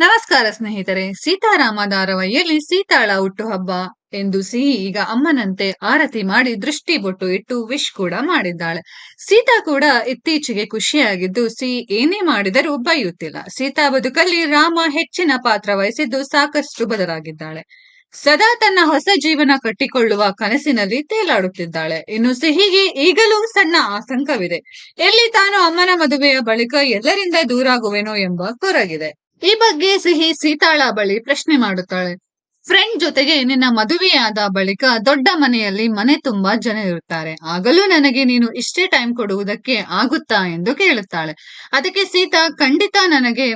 ನಮಸ್ಕಾರ ಸ್ನೇಹಿತರೆ ಸೀತಾರಾಮ ಧಾರಾವಾಹಿಯಲ್ಲಿ ಸೀತಾಳ ಹುಟ್ಟುಹಬ್ಬ ಎಂದು ಸಿಹಿ ಈಗ ಅಮ್ಮನಂತೆ ಆರತಿ ಮಾಡಿ ದೃಷ್ಟಿ ಬೊಟ್ಟು ಇಟ್ಟು ವಿಶ್ ಕೂಡ ಮಾಡಿದ್ದಾಳೆ. ಸೀತಾ ಕೂಡ ಇತ್ತೀಚೆಗೆ ಖುಷಿಯಾಗಿದ್ದು ಸಿಹಿ ಏನೇ ಮಾಡಿದರೂ ಬೈಯುತ್ತಿಲ್ಲ. ಸೀತಾ ಬದುಕಲ್ಲಿ ರಾಮ ಹೆಚ್ಚಿನ ಪಾತ್ರ ವಹಿಸಿದ್ದು ಸಾಕಷ್ಟು ಬದಲಾಗಿದ್ದಾಳೆ. ಸದಾ ತನ್ನ ಹೊಸ ಜೀವನ ಕಟ್ಟಿಕೊಳ್ಳುವ ಕನಸಿನಲ್ಲಿ ತೇಲಾಡುತ್ತಿದ್ದಾಳೆ. ಇನ್ನು ಸಿಹಿಗೆ ಈಗಲೂ ಸಣ್ಣ ಆತಂಕವಿದೆ. ಎಲ್ಲಿ ತಾನು ಅಮ್ಮನ ಮದುವೆಯ ಬಳಿಕ ಎಲ್ಲರಿಂದ ದೂರಾಗುವೆನೋ ಎಂಬ ಕೊರಗಿದೆ. ಈ ಬಗ್ಗೆ ಸಿಹಿ ಸೀತಾಳ ಬಳಿ ಪ್ರಶ್ನೆ ಮಾಡುತ್ತಾಳೆ. ಫ್ರೆಂಡ್ ಜೊತೆಗೆ ನಿನ್ನ ಮದುವೆಯಾದ ಬಳಿಕ ದೊಡ್ಡ ಮನೆಯಲ್ಲಿ ಮನೆ ತುಂಬಾ ಜನ ಇರುತ್ತಾರೆ. ಆಗಲೂ ನನಗೆ ನೀನು ಇಷ್ಟೇ ಟೈಮ್ ಕೊಡುವುದಕ್ಕೆ ಆಗುತ್ತಾ ಎಂದು ಕೇಳುತ್ತಾಳೆ. ಅದಕ್ಕೆ ಸೀತಾ ಖಂಡಿತ ನನಗೆ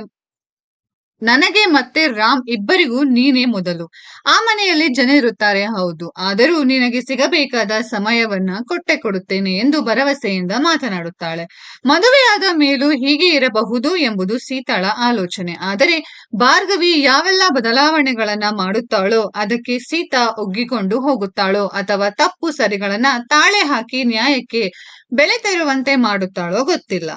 ನನಗೆ ಮತ್ತೆ ರಾಮ್ ಇಬ್ಬರಿಗೂ ನೀನೇ ಮೊದಲು. ಆ ಮನೆಯಲ್ಲಿ ಜನ ಇರುತ್ತಾರೆ, ಹೌದು. ಆದರೂ ನಿನಗೆ ಸಿಗಬೇಕಾದ ಸಮಯವನ್ನ ಕೊಟ್ಟೆ ಕೊಡುತ್ತೇನೆ ಎಂದು ಭರವಸೆಯಿಂದ ಮಾತನಾಡುತ್ತಾಳೆ. ಮದುವೆಯಾದ ಮೇಲೂ ಹೀಗೆ ಇರಬಹುದು ಎಂಬುದು ಸೀತಾಳ ಆಲೋಚನೆ. ಆದರೆ ಭಾರ್ಗವಿ ಯಾವೆಲ್ಲ ಬದಲಾವಣೆಗಳನ್ನ ಮಾಡುತ್ತಾಳೋ, ಅದಕ್ಕೆ ಸೀತಾ ಒಗ್ಗಿಕೊಂಡು ಹೋಗುತ್ತಾಳೋ ಅಥವಾ ತಪ್ಪು ಸರಿಗಳನ್ನ ತಾಳೆ ಹಾಕಿ ನ್ಯಾಯಕ್ಕೆ ಬೆಲೆ ತೆರುವಂತೆ ಮಾಡುತ್ತಾಳೋ ಗೊತ್ತಿಲ್ಲ.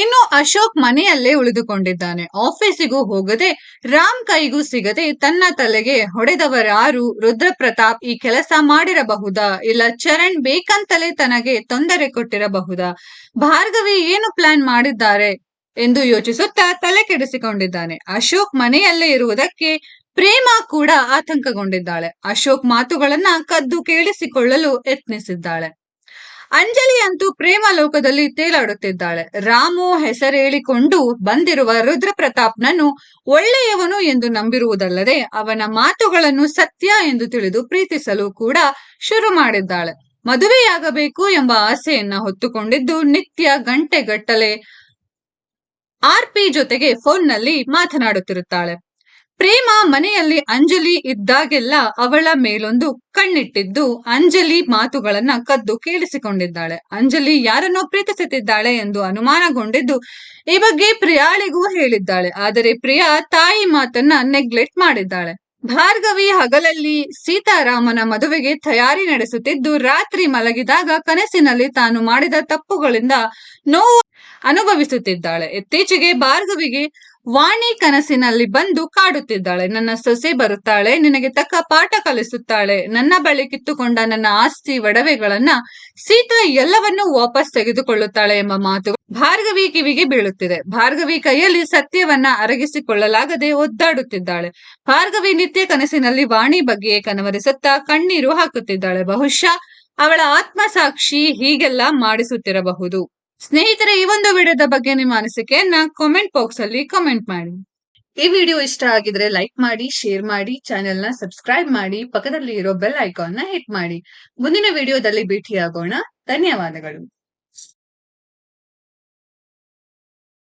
ಇನ್ನು ಅಶೋಕ್ ಮನೆಯಲ್ಲೇ ಉಳಿದುಕೊಂಡಿದ್ದಾನೆ. ಆಫೀಸಿಗೂ ಹೋಗದೆ ರಾಮ್ ಕೈಗೂ ಸಿಗದೆ ತನ್ನ ತಲೆಗೆ ಹೊಡೆದವರಾರು ರುದ್ರಪ್ರತಾಪ್ ಈ ಕೆಲಸ ಮಾಡಿರಬಹುದಾ? ಇಲ್ಲ ಚರಣ್ ಬೇಕಂತಲೇ ತನಗೆ ತೊಂದರೆ ಕೊಟ್ಟಿರಬಹುದಾ? ಭಾರ್ಗವಿ ಏನು ಪ್ಲಾನ್ ಮಾಡಿದ್ದಾರೆ ಎಂದು ಯೋಚಿಸುತ್ತಾ ತಲೆ ಕೆಡಿಸಿಕೊಂಡಿದ್ದಾನೆ. ಅಶೋಕ್ ಮನೆಯಲ್ಲೇ ಇರುವುದಕ್ಕೆ ಪ್ರೇಮ ಕೂಡ ಆತಂಕಗೊಂಡಿದ್ದಾಳೆ. ಅಶೋಕ್ ಮಾತುಗಳನ್ನ ಕದ್ದು ಕೇಳಿಸಿಕೊಳ್ಳಲು ಯತ್ನಿಸಿದ್ದಾಳೆ. ಅಂಜಲಿ ಅಂತೂ ಪ್ರೇಮ ಲೋಕದಲ್ಲಿ ತೇಲಾಡುತ್ತಿದ್ದಾಳೆ. ರಾಮು ಹೆಸರೇಳಿಕೊಂಡು ಬಂದಿರುವ ರುದ್ರ ಪ್ರತಾಪ್ನನ್ನು ಒಳ್ಳೆಯವನು ಎಂದು ನಂಬಿರುವುದಲ್ಲದೆ ಅವನ ಮಾತುಗಳನ್ನು ಸತ್ಯ ಎಂದು ತಿಳಿದು ಪ್ರೀತಿಸಲು ಕೂಡ ಶುರು ಮಾಡಿದ್ದಾಳೆ. ಮದುವೆಯಾಗಬೇಕು ಎಂಬ ಆಸೆಯನ್ನ ಹೊತ್ತುಕೊಂಡಿದ್ದು ನಿತ್ಯ ಗಂಟೆಗಟ್ಟಲೆ ಆರ್ ಪಿ ಜೊತೆಗೆ ಫೋನ್ನಲ್ಲಿ ಮಾತನಾಡುತ್ತಿರುತ್ತಾಳೆ. ಪ್ರೇಮ ಮನೆಯಲ್ಲಿ ಅಂಜಲಿ ಇದ್ದಾಗೆಲ್ಲ ಅವಳ ಮೇಲೊಂದು ಕಣ್ಣಿಟ್ಟಿದ್ದು ಅಂಜಲಿ ಮಾತುಗಳನ್ನ ಕದ್ದು ಕೇಳಿಸಿಕೊಂಡಿದ್ದಾಳೆ. ಅಂಜಲಿ ಯಾರನ್ನೋ ಪ್ರೀತಿಸುತ್ತಿದ್ದಾಳೆ ಎಂದು ಅನುಮಾನಗೊಂಡಿದ್ದು ಈ ಬಗ್ಗೆ ಪ್ರಿಯಾಳಿಗೂ ಹೇಳಿದ್ದಾಳೆ. ಆದರೆ ಪ್ರಿಯಾ ತಾಯಿ ಮಾತನ್ನ ನೆಗ್ಲೆಕ್ಟ್ ಮಾಡಿದ್ದಾಳೆ. ಭಾರ್ಗವಿ ಹಗಲಲ್ಲಿ ಸೀತಾರಾಮನ ಮದುವೆಗೆ ತಯಾರಿ ನಡೆಸುತ್ತಿದ್ದು ರಾತ್ರಿ ಮಲಗಿದಾಗ ಕನಸಿನಲ್ಲಿ ತಾನು ಮಾಡಿದ ತಪ್ಪುಗಳಿಂದ ನೋವು ಅನುಭವಿಸುತ್ತಿದ್ದಾಳೆ. ಇತ್ತೀಚೆಗೆ ಭಾರ್ಗವಿಗೆ ವಾಣಿ ಕನಸಿನಲ್ಲಿ ಬಂದು ಕಾಡುತ್ತಿದ್ದಾಳೆ. ನನ್ನ ಸೊಸೆ ಬರುತ್ತಾಳೆ. ನಿನಗೆ ತಕ್ಕ ಪಾಠ ಕಲಿಸುತ್ತಾಳೆ. ನನ್ನ ಬಳಿ ಕಿತ್ತುಕೊಂಡ ನನ್ನ ಆಸ್ತಿ ಒಡವೆಗಳನ್ನ ಸೀತಾ ಎಲ್ಲವನ್ನೂ ವಾಪಸ್ ತೆಗೆದುಕೊಳ್ಳುತ್ತಾಳೆ ಎಂಬ ಮಾತು ಭಾರ್ಗವಿ ಕಿವಿಗೆ ಬೀಳುತ್ತಿದೆ. ಭಾರ್ಗವಿ ಕೈಯಲ್ಲಿ ಸತ್ಯವನ್ನ ಅರಗಿಸಿಕೊಳ್ಳಲಾಗದೆ ಒದ್ದಾಡುತ್ತಿದ್ದಾಳೆ. ಭಾರ್ಗವಿ ನಿತ್ಯ ಕನಸಿನಲ್ಲಿ ವಾಣಿ ಬಗ್ಗೆ ಕನವರಿಸುತ್ತಾ ಕಣ್ಣೀರು ಹಾಕುತ್ತಿದ್ದಾಳೆ. ಬಹುಶಃ ಅವಳ ಆತ್ಮಸಾಕ್ಷಿ ಹೀಗೆಲ್ಲ ಮಾಡಿಸುತ್ತಿರಬಹುದು. ಸ್ನೇಹಿತರೆ, ಈ ಒಂದು ವಿಡಿಯೋದ ಬಗ್ಗೆ ನಿಮ್ಮ ಅನಿಸಿಕೆಯನ್ನ ಕಾಮೆಂಟ್ ಬಾಕ್ಸ್ ಅಲ್ಲಿ ಕಾಮೆಂಟ್ ಮಾಡಿ. ಈ ವಿಡಿಯೋ ಇಷ್ಟ ಆಗಿದ್ರೆ ಲೈಕ್ ಮಾಡಿ ಶೇರ್ ಮಾಡಿ ಚಾನೆಲ್ನ ಸಬ್ಸ್ಕ್ರೈಬ್ ಮಾಡಿ ಪಕ್ಕದಲ್ಲಿ ಇರೋ ಬೆಲ್ ಐಕಾನ್ನ ಹಿಟ್ ಮಾಡಿ. ಮುಂದಿನ ವಿಡಿಯೋದಲ್ಲಿ ಭೇಟಿಯಾಗೋಣ. ಧನ್ಯವಾದಗಳು.